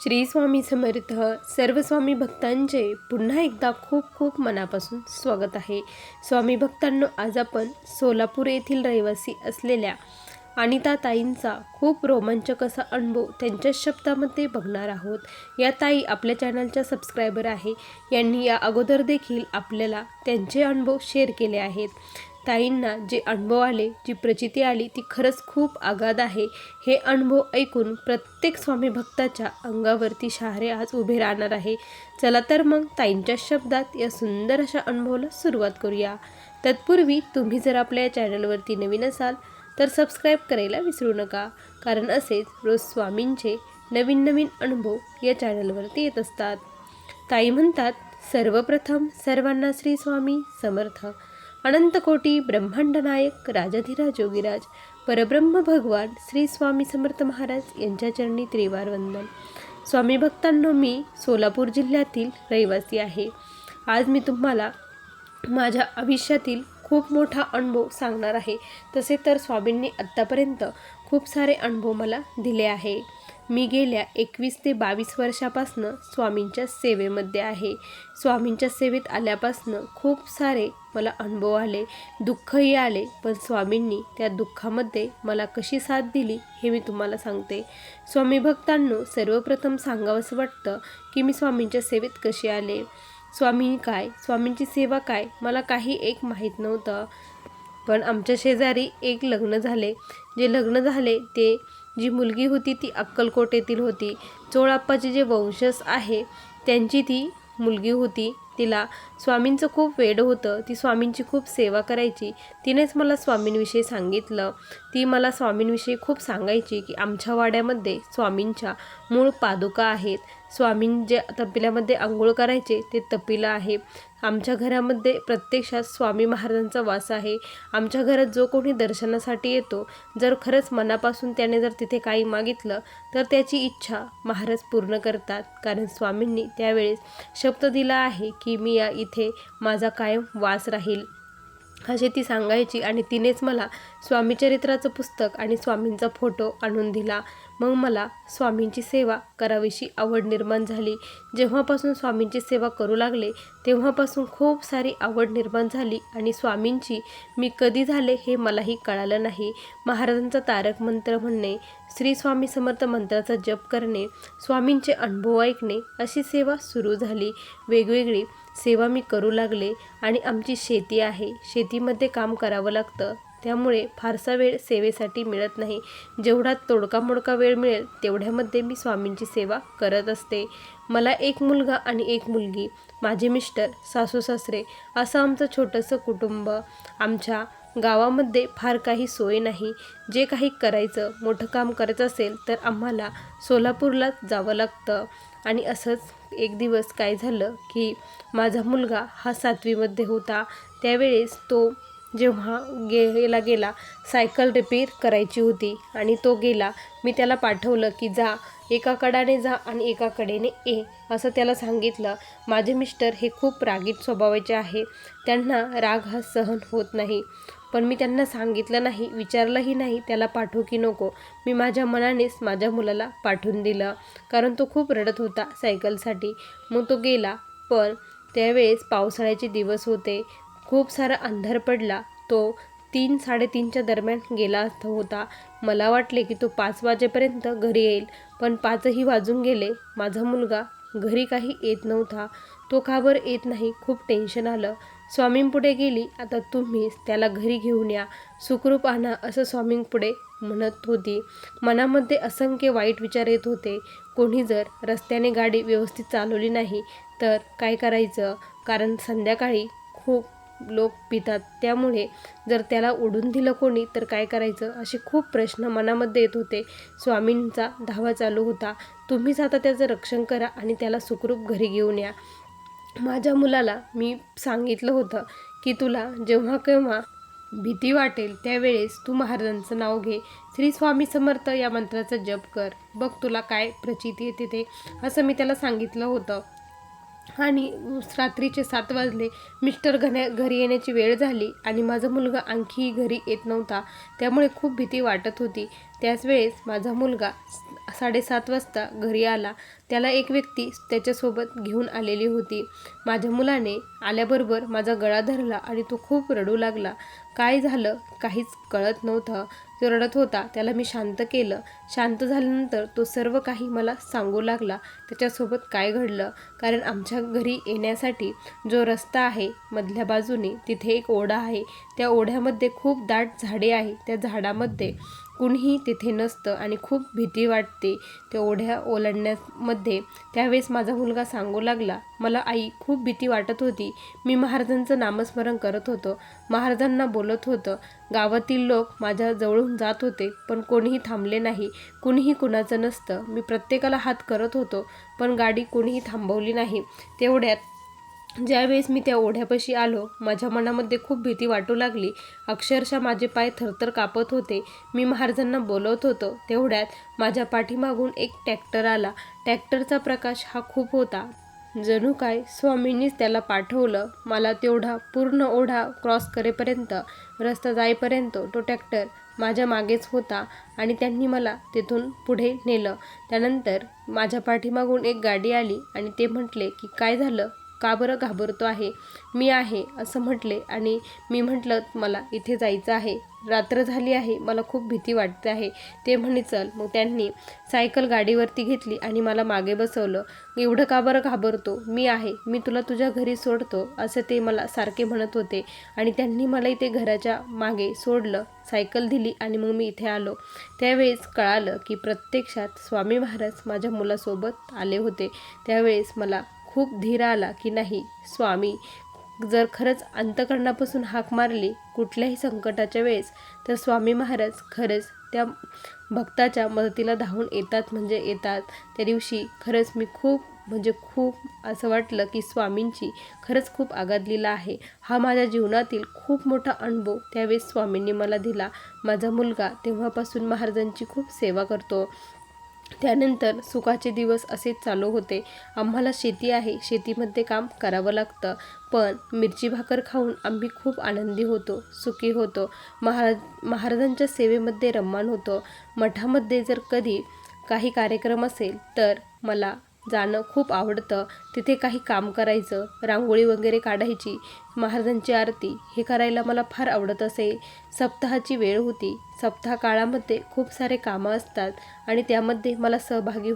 श्री स्वामी समर्थ सर्व स्वामी भक्तांचे पुन्हा एकदा खूप खूप मनापासून स्वागत आहे. स्वामी भक्तांनो आज आपण सोलापूर येथील रहिवासी असलेल्या अनिता ताईंचा खूप रोमांचक असा अनुभव त्यांच्या शब्दामध्ये बघणार आहोत. या ताई आपल्या चॅनलच्या सबस्क्रायबर आहे. यांनी या अगोदर देखील आपल्याला त्यांचे अनुभव शेअर केले आहेत. ताईंना जे अनुभव आले जी प्रचिती आली ती खरंच खूप आगाध आहे. हे अनुभव ऐकून प्रत्येक स्वामी भक्ताच्या अंगावरती शहारे आज उभे राहणार आहे. चला तर मग ताईंच्या शब्दात या सुंदर अशा अनुभवाला सुरुवात करूया. तत्पूर्वी तुम्ही जर आपल्या या चॅनलवरती नवीन असाल तर सबस्क्राईब करायला विसरू नका. कारण असेच रोज स्वामींचे नवीन नवीन अनुभव या चॅनलवरती येत असतात. ताई म्हणतात सर्वप्रथम सर्वांना श्री स्वामी समर्थ. अनंतकोटी ब्रह्मांड नायक राजाधिराज योगीराज परब्रह्म भगवान श्री स्वामी समर्थ महाराज यांच्या चरणी त्रिवार वंदन स्वामी भक्तांनो मी सोलापूर जिल्ह्यातील रहिवासी आहे. आज मी तुम्हाला माझ्या आयुष्यातील खूप मोठा अनुभव सांगणार आहे. तसे तर स्वामींनी आत्तापर्यंत खूप सारे अनुभव मला दिले आहे. मी गेल्या एकवीस ते बावीस वर्षापासनं स्वामींच्या सेवेमध्ये आहे. स्वामींच्या सेवेत आल्यापासनं खूप सारे मला अनुभव आले दुःखही आले पण स्वामींनी त्या दुःखामध्ये मला कशी साथ दिली हे मी तुम्हाला सांगते. स्वामी भक्तांनो सर्वप्रथम सांगावंसं वाटतं की मी स्वामींच्या सेवेत कशी आले? स्वामी काय? स्वामींची सेवा काय? मला काही एक माहीत नव्हतं. पण आमच्या शेजारी एक लग्न झाले. जे लग्न झाले ते जी मुलगी होती ती अक्कलकोट येथील होती. चोळाप्पाचे जे वंशज आहे त्यांची ती मुलगी होती. तिला. स्वामींचं खूप वेड होतं. ती स्वामींची खूप सेवा करायची. तिनेच मला स्वामींविषयी सांगितलं. ती मला स्वामींविषयी खूप सांगायची की आमच्या वाड्यामध्ये स्वामींच्या मूळ पादुका आहेत. स्वामीं जे तपिल्यामध्ये आंघोळ करायचे ते तपिलं आहे. आमच्या घरामध्ये प्रत्यक्षात स्वामी महाराजांचा वास आहे. आमच्या घरात जो कोणी दर्शनासाठी येतो जर खरंच मनापासून त्याने जर तिथे काही मागितलं तर त्याची इच्छा महाराज पूर्ण करतात. कारण स्वामींनी त्यावेळेस शब्द दिला आहे की मी या इथे माझा कायम वास राहील. असे ती सांगायची आणि तिनेच मला स्वामीचरित्राचं पुस्तक आणि स्वामींचा फोटो आणून दिला. मग मला स्वामींची सेवा करावीशी आवड निर्माण झाली. जेव्हापासून स्वामींची सेवा करू लागले तेव्हापासून खूप सारी आवड निर्माण झाली आणि स्वामींची मी कधी झाले हे मलाही कळालं नाही. महाराजांचा तारक मंत्र म्हणणे श्री स्वामी समर्थ मंत्राचा जप करणे स्वामींचे अनुभव ऐकणे अशी सेवा सुरू झाली. वेगवेगळी सेवा मी करू लागले आणि आमची शेती आहे. शेतीमध्ये काम करावं लागतं. त्यामुळे फारसा वेळ सेवेसाठी मिळत नाही. जेवढा तोडका मोडका वेळ मिळेल तेवढ्यामध्ये मी स्वामींची सेवा करत असते. मला एक मुलगा आणि एक मुलगी माझे मिस्टर सासू सासरे असं आमचं छोटंसं कुटुंब. आमच्या गावामध्ये फार काही सोय नाही. जे काही करायचं मोठं काम करायचं असेल तर आम्हाला सोलापूरलाच जावं लागतं. आणि असंच एक दिवस काय झालं की माझा मुलगा हा सातवीमध्ये होता. त्यावेळेस तो जेव्हा गेला गेला सायकल रिपेअर करायची होती आणि तो गेला मी त्याला पाठवलं की जा एका कडाने जा आणि एका कडेने ये असं त्याला सांगितलं. माझे मिस्टर हे खूप रागीट स्वभावाचे आहे. त्यांना राग हा सहन होत नाही. पण मी त्यांना सांगितलं नाही विचारलंही नाही त्याला पाठवू की नको. मी माझ्या मनानेच माझ्या मुलाला पाठवून दिलं. कारण तो खूप रडत होता सायकलसाठी. मग तो गेला. पण त्यावेळेस पावसाळ्याचे दिवस होते. खूप सारा अंधार पडला. तो तीन साडेतीनच्या दरम्यान गेला होता. मला वाटले की तो पाच वाजेपर्यंत घरी येईल पण पाचही वाजून गेले. माझा मुलगा घरी काही येत नव्हता. तो का येत नाही खूप टेन्शन आलं. स्वामींपुढे गेली आता तुम्हीच त्याला घरी घेऊन या. सुखरूप आणा असं स्वामींपुढे म्हणत होती. मनामध्ये असंख्य वाईट विचार येत होते. कोणी जर रस्त्याने गाडी व्यवस्थित चालवली नाही तर काय करायचं? कारण संध्याकाळी खूप लोक पितात. त्यामुळे जर त्याला ओढून दिलं कोणी तर काय करायचं? असे खूप प्रश्न मनामध्ये येत होते. स्वामींचा धावा चालू होता. तुम्हीच आता त्याचं रक्षण करा आणि त्याला सुखरूप घरी घेऊन या. माझ्या मुलाला मी सांगितलं होतं की तुला जेव्हा केव्हा भीती वाटेल त्यावेळेस तू महाराजांचं नाव घे. श्री स्वामी समर्थ या मंत्राचा जप कर. बघ तुला काय प्रचिती येते ते. असं मी त्याला सांगितलं होतं. आणि रात्रीचे सात वाजले. मिस्टर घन्या घरी येण्याची वेळ झाली आणि माझा मुलगा आणखीही घरी येत नव्हता. त्यामुळे खूप भीती वाटत होती. त्याच वेळेस माझा मुलगा साडेसात वाजता घरी आला. त्याला एक व्यक्ती त्याच्यासोबत घेऊन आलेली होती. माझ्या मुलाने आल्याबरोबर माझा गळा धरला आणि तो खूप रडू लागला. काय झालं काहीच कळत नव्हतं. तो रडत होता त्याला मी शांत केलं. शांत झाल्यानंतर तो सर्व काही मला सांगू लागला. त्याच्यासोबत काय घडलं? कारण आमच्या घरी येण्यासाठी जो रस्ता आहे मधल्या बाजूने तिथे एक ओढा आहे. त्या ओढ्यामध्ये खूप दाट झाडे आहे. त्या झाडामध्ये कुणीही तिथे नसतं आणि खूप भीती वाटते त्या ओढ्या ओलांडण्यामध्ये. त्यावेळेस माझा मुलगा सांगू लागला मला आई खूप भीती वाटत होती. मी महाराजांचं नामस्मरण करत होतो. महाराजांना बोलत होतं. गावातील लोक माझ्या जवळून जात होते पण कोणीही थांबले नाही. कुणीही कुणाचं नसतं. मी प्रत्येकाला हात करत होतो पण गाडी कोणीही थांबवली नाही. तेवढ्यात ज्यावेळेस मी त्या ओढ्यापाशी आलो माझ्या मनामध्ये खूप भीती वाटू लागली. अक्षरशः माझे पाय थरथर कापत होते. मी महाराजांना बोलवत होतो. तेवढ्यात माझ्या पाठीमागून एक टॅक्टर आला. टॅक्टरचा प्रकाश हा खूप होता. जणू काय स्वामींनीच त्याला पाठवलं. मला तेवढा पूर्ण ओढा क्रॉस करेपर्यंत रस्ता जाईपर्यंत तो टॅक्टर माझ्या मागेच होता आणि त्यांनी मला तिथून पुढे नेलं. त्यानंतर माझ्या पाठीमागून एक गाडी आली आणि ते म्हटले की काय झालं? का बरं घाबरतो आहे? मी आहे असं म्हटले आणि मी म्हटलं मला इथे जायचं आहे. रात्र झाली आहे मला खूप भीती वाटते आहे. ते म्हणे चल. मग त्यांनी सायकल गाडीवरती घेतली आणि मला मागे बसवलं. एवढं का बरं घाबरतो? मी आहे. मी तुला तुझ्या घरी सोडतो असं ते मला सारखे म्हणत होते. आणि त्यांनी मला इथे घराच्या मागे सोडलं सायकल दिली आणि मग मी इथे आलो. त्यावेळेस कळालं की प्रत्यक्षात स्वामी महाराज माझ्या मुलासोबत आले होते. त्यावेळेस मला खूप धीर आला की नाही स्वामी जर खरंच अंतकरणापासून हाक मारली कुठल्याही संकटाच्या वेळेस तर स्वामी महाराज खरंच त्या भक्ताच्या मदतीला धावून येतात म्हणजे येतात. त्या दिवशी खरंच मी खूप म्हणजे खूप असं वाटलं की स्वामींची खरंच खूप आगादलेला आहे. हा माझ्या जीवनातील खूप मोठा अनुभव त्यावेळेस स्वामींनी मला दिला. माझा मुलगा तेव्हापासून महाराजांची खूप सेवा करतो. त्यानंतर सुखाचे दिवस असेच चालू होते. आम्हाला शेती आहे. शेतीमध्ये काम करावं लागतं. पण मिरची भाकर खाऊन आम्ही खूप आनंदी होतो सुखी होतो. महाराज महाराजांच्या सेवेमध्ये रम्मान होतो. मठामध्ये जर कधी काही कार्यक्रम असेल तर मला जाणं खूप आवडतं. तिथे काही काम करायचं रांगोळी वगैरे काढायची महाराजांची आरती हे करायला मला फार आवडत असे. सप्ताहाची वेळ होती. सप्ताह काळामध्ये खूप सारे कामं असतात आणि त्यामध्ये मला सहभागी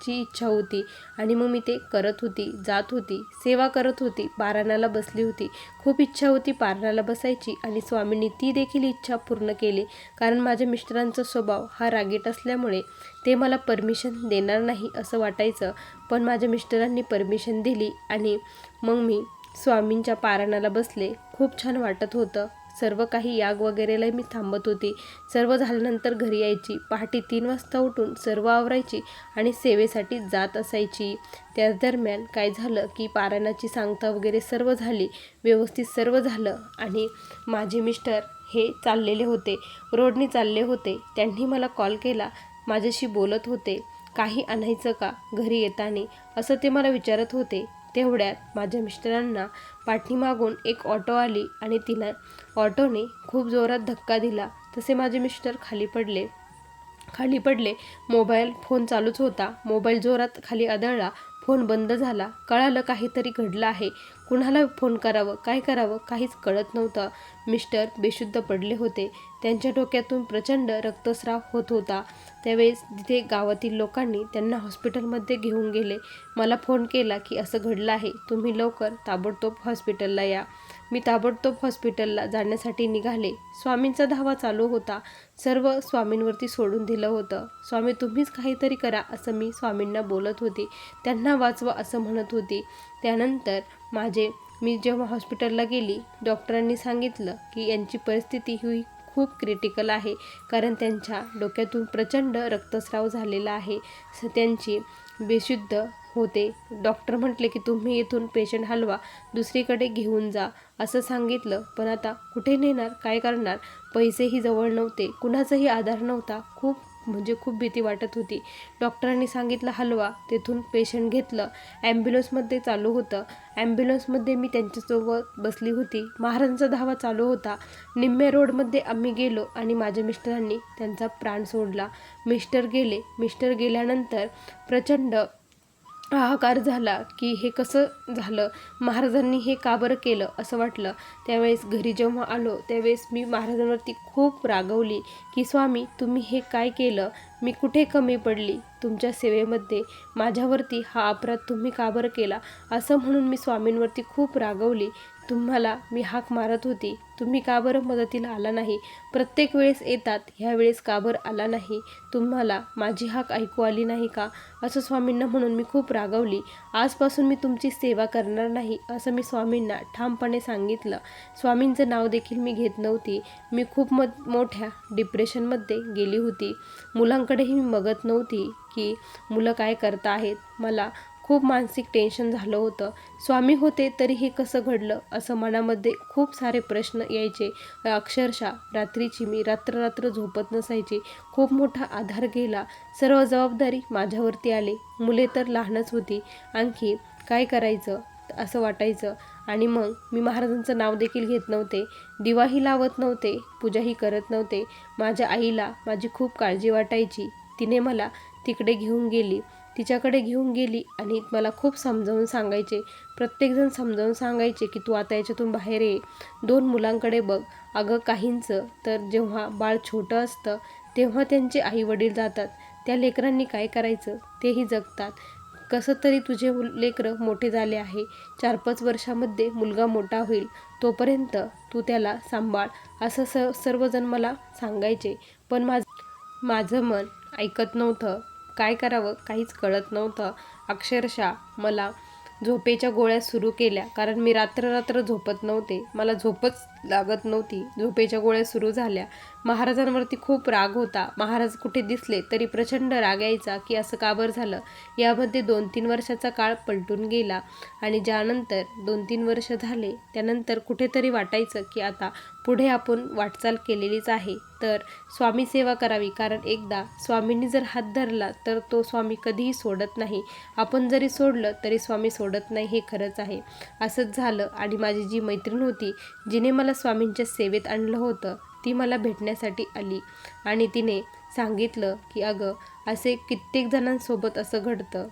ची इच्छा होती आणि मग मी ते करत होती जात होती सेवा करत होती पारणाला बसली होती. खूप इच्छा होती पारणाला बसायची आणि स्वामींनी ती देखील इच्छा पूर्ण केली. कारण माझ्या मिस्टरांचा स्वभाव हा रागीट असल्यामुळे ते मला परमिशन देणार नाही असं वाटायचं. पण माझ्या मिस्टरांनी परमिशन दिली आणि मग मी स्वामींच्या पारणाला बसले. खूप छान वाटत होतं. सर्व काही याग वगैरेला मी थांबत होती. सर्व झाल्यानंतर घरी यायची. पहाटे तीन वाजता उठून सर्व आवरायची आणि सेवेसाठी जात असायची. त्याच दरम्यान काय झालं की पारायणाची सांगता वगैरे सर्व झाली. व्यवस्थित सर्व झालं आणि माझे मिस्टर हे चाललेले होते. रोडने चालले होते. त्यांनी मला कॉल केला. माझ्याशी बोलत होते. काही आणायचं का घरी येताना? असं ते मला विचारत होते. तेवढ्यात माझ्या मिस्टरांना पाठीमागून एक ऑटो आली आणि तिला ऑटोने खूप जोरात धक्का दिला. तसे माझे मिस्टर खाली पडले. खाली पडले. मोबाईल फोन चालूच होता. मोबाईल जोरात खाली आदळला. फोन बंद झाला. कळालं काहीतरी घडलं आहे. कुणाला फोन करावं? काय करावं? काहीच कळत नव्हतं. मिस्टर बेशुद्ध पडले होते. त्यांच्या डोक्यातून प्रचंड रक्तस्राव होत होता. त्यावेळेस तिथे गावातील लोकांनी त्यांना हॉस्पिटलमध्ये घेऊन गेले. मला फोन केला की असं घडलं आहे. तुम्ही लवकर ताबडतोब हॉस्पिटलला या. मी ताबडतोब हॉस्पिटलला जाण्यासाठी निघाले. स्वामींचा धावा चालू होता. सर्व स्वामींवरती सोडून दिलं होतं. स्वामी तुम्हीच काहीतरी करा असं मी स्वामींना बोलत होती. त्यांना वाचवा असं म्हणत होती. त्यानंतर माझे मी जेव्हा हॉस्पिटलला गेली डॉक्टरांनी सांगितलं की यांची परिस्थिती ही खूप क्रिटिकल आहे. कारण त्यांच्या डोक्यातून प्रचंड रक्तस्राव झालेला आहे. स त्यांची बेशुद्ध होते. डॉक्टर म्हटले की तुम्ही इथून पेशंट हलवा. दुसरीकडे घेऊन जा. असं सांगितलं. पण आता कुठे नेणार? काय करणार? पैसेही जवळ नव्हते. कुणाचाही आधार नव्हता. खूप म्हणजे खूप भीती वाटत होती. डॉक्टरांनी सांगितलं हलवा. तेथून पेशंट घेतलं. ॲम्ब्युलन्समध्ये चालू होतं. ॲम्ब्युलन्समध्ये मी त्यांच्यासोबत बसली होती. महाराजांचा धावा चालू होता. निम्मे रोडमध्ये आम्ही गेलो आणि माझ्या मिस्टरांनी त्यांचा प्राण सोडला. मिस्टर गेले. मिस्टर गेल्यानंतर प्रचंड हाहाकार झाला की हे कसं झालं? महाराजांनी हे का बरं केलं असं वाटलं. त्यावेळेस घरी जेव्हा आलो त्यावेळेस मी महाराजांवरती खूप रागवली की स्वामी तुम्ही हे काय केलं? मी कुठे कमी पडली? तुमच्या सेवेमध्ये माझ्यावरती हा अपराध तुम्ही का बरं केला? असं म्हणून मी स्वामींवरती खूप रागवली. तुम्हाला मी हाक मारत होती. तुम्ही का बरं मदतीला आला नाही? प्रत्येक वेळेस येतात ह्या वेळेस का बरं आला नाही? तुम्हाला माझी हाक ऐकू आली नाही का? असं स्वामींना म्हणून मी खूप रागवली. आजपासून मी तुमची सेवा करणार नाही असं मी स्वामींना ठामपणे सांगितलं. स्वामींचं नाव देखील मी घेत नव्हती. मी खूप मत मोठ्या डिप्रेशनमध्ये गेली होती. मुलांकडेही मी बघत नव्हती की मुलं काय करत आहेत मला खूप मानसिक टेन्शन झालं होतं. स्वामी होते तरी हे कसं घडलं? असं मनामध्ये खूप सारे प्रश्न यायचे. अक्षरशः रात्रीची मी रात्ररात्र झोपत नसायची. खूप मोठा आधार गेला. सर्व जबाबदारी माझ्यावरती आले. मुले तर लहानच होती. आणखी काय करायचं? असं वाटायचं. आणि मग मी महाराजांचं नाव देखील घेत नव्हते. दिवाही लावत नव्हते. पूजाही करत नव्हते. माझ्या आईला माझी खूप काळजी वाटायची. तिने मला तिकडे घेऊन गेली. तिच्याकडे घेऊन गेली आणि मला खूप समजावून सांगायचे. प्रत्येकजण समजावून सांगायचे की तू आता याच्यातून बाहेर ये. दोन मुलांकडे बघ. अगं काहींचं तर जेव्हा बाळ छोटं असतं तेव्हा त्यांचे आई वडील जातात. त्या लेकरांनी काय करायचं? तेही जगतात. कसं तरी तुझे लेकरं मोठे झाले आहे. चार पाच वर्षामध्ये मुलगा मोठा होईल. तोपर्यंत तू त्याला सांभाळ असं स सर्वजण मला सांगायचे. पण माझ माझं मन ऐकत नव्हतं. काय करावं काहीच कळत नव्हतं. अक्षरशः मला झोपेच्या गोळ्या सुरू केल्या. कारण मी रात्र रात्र झोपत नव्हते. मला झोपच लागत नव्हती. झोपेच्या गोळ्या सुरू झाल्या. महाराजांवरती खूप राग होता. महाराज कुठे दिसले तरी प्रचंड राग यायचा की असं का बरं झालं? यामध्ये दोन तीन वर्षाचा काळ पलटून गेला आणि ज्यानंतर दोन तीन वर्ष झाले त्यानंतर कुठेतरी वाटायचं की आता पुढे आपण वाटचाल केलेलीच आहे. तर स्वामी सेवा करावी. कारण एकदा स्वामींनी जर हात धरला तर तो स्वामी कधीही सोडत नाही. आपण जरी सोडलं तरी स्वामी सोडत नाही हे खरंच आहे. असंच झालं आणि माझी जी मैत्रीण होती जिने मला स्वामींच्या सेवेत आणलं होतं ती मला भेटण्यासाठी आली. आणि तिने सांगितलं की अगं असे कित्येक जणांसोबत असं घडतं.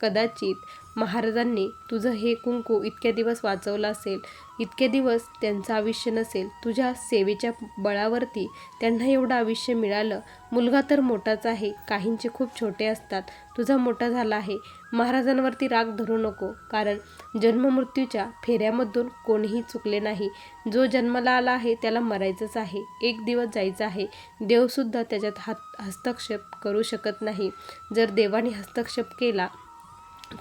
कदाचित महाराजांनी तुझं हे कुंकू इतक्या दिवस वाचवलं असेल इतके दिवस त्यांचं आयुष्य नसेल तुझ्या सेवेच्या बळावरती त्यांना एवढं आयुष्य मिळालं. मुलगा तर मोठाच आहे काहींचे खूप छोटे असतात तुझा मोठा झाला आहे. महाराजांवरती राग धरू नको कारण जन्ममृत्यूच्या फेऱ्यामधून कोणीही चुकले नाही. जो जन्माला आला आहे त्याला मरायचंच आहे. एक दिवस जायचं आहे. देवसुद्धा त्याच्यात हात हस्तक्षेप करू शकत नाही. जर देवाने हस्तक्षेप केला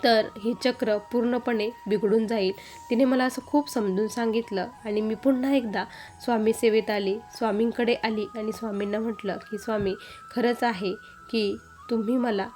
तर हे चक्र पूर्णपणे बिघडून जाईल. तिने मला असं खूप समजून सांगितलं आणि मी पुन्हा एकदा स्वामी सेवेत आली. स्वामींकडे आली आणि स्वामींना म्हटलं की स्वामी खरंच आहे की तुम्ही मला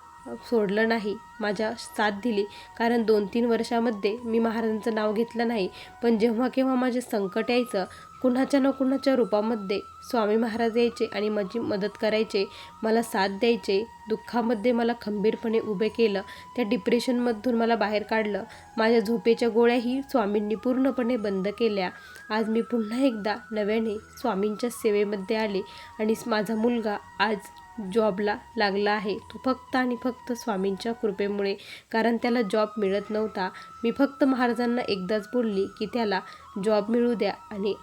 सोडलं नाही माझ्या साथ दिली. कारण दोन तीन वर्षामध्ये मी महाराजांचं नाव घेतलं नाही. पण जेव्हा केव्हा माझे संकट यायचं कुणाच्या ना कुणाच्या रूपामध्ये स्वामी महाराज यायचे आणि माझी मदत करायचे मला साथ द्यायचे दुःखामध्ये मला खंबीरपणे उभे केलं त्या डिप्रेशनमधून मला बाहेर काढलं. माझ्या झोपेच्या गोळ्याही स्वामींनी पूर्णपणे बंद केल्या. आज मी पुन्हा एकदा नव्याने स्वामींच्या सेवेमध्ये आले आणि माझा मुलगा आज जॉबला लागला आहे. तो फक्त आणि फक्त स्वामींच्या कृपेमुळे कारण त्याला जॉब मिळत नव्हता. मी फक्त महाराजांना एकदाच बोलली की त्याला जॉब मिळू द्या. आणि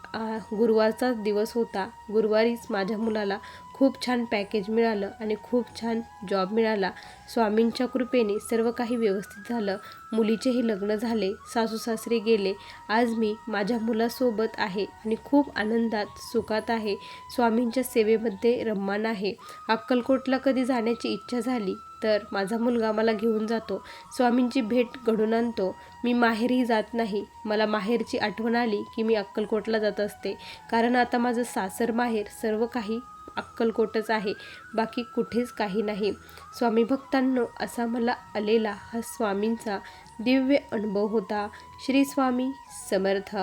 गुरुवारचाच दिवस होता. गुरुवारीच माझ्या मुलाला खूप छान पॅकेज मिळालं आणि खूप छान जॉब मिळाला. स्वामींच्या कृपेने सर्व काही व्यवस्थित झालं. मुलीचेही लग्न झाले सासू सासरे गेले. आज मी माझ्या मुलासोबत आहे आणि खूप आनंदात सुखात आहे. स्वामींच्या सेवेमध्ये रम्मान आहे. अक्कलकोटला कधी जाण्याची इच्छा झाली तर माझा मुलगा मला घेऊन जातो. स्वामींची भेट घडून आणतो. मी माहेरही जात नाही. मला माहेरची आठवण आली की मी अक्कलकोटला जात असते. कारण आता माझं सासर माहेर सर्व काही अक्कलकोटच आहे. बाकी कुठेच काही नाही. स्वामी भक्तांनो असा मला आलेला हा स्वामींचा दिव्य अनुभव होता. श्री स्वामी समर्थ.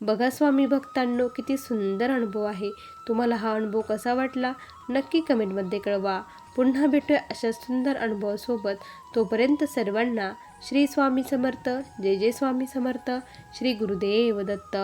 बघा स्वामी भक्तांनो किती सुंदर अनुभव आहे. तुम्हाला हा अनुभव कसा वाटला? नक्की कमेंटमध्ये कळवा. पुन्हा भेटूया अशा सुंदर अनुभवासोबत. तोपर्यंत सर्वांना श्री स्वामी समर्थ जय जय स्वामी समर्थ श्री गुरुदेव दत्त.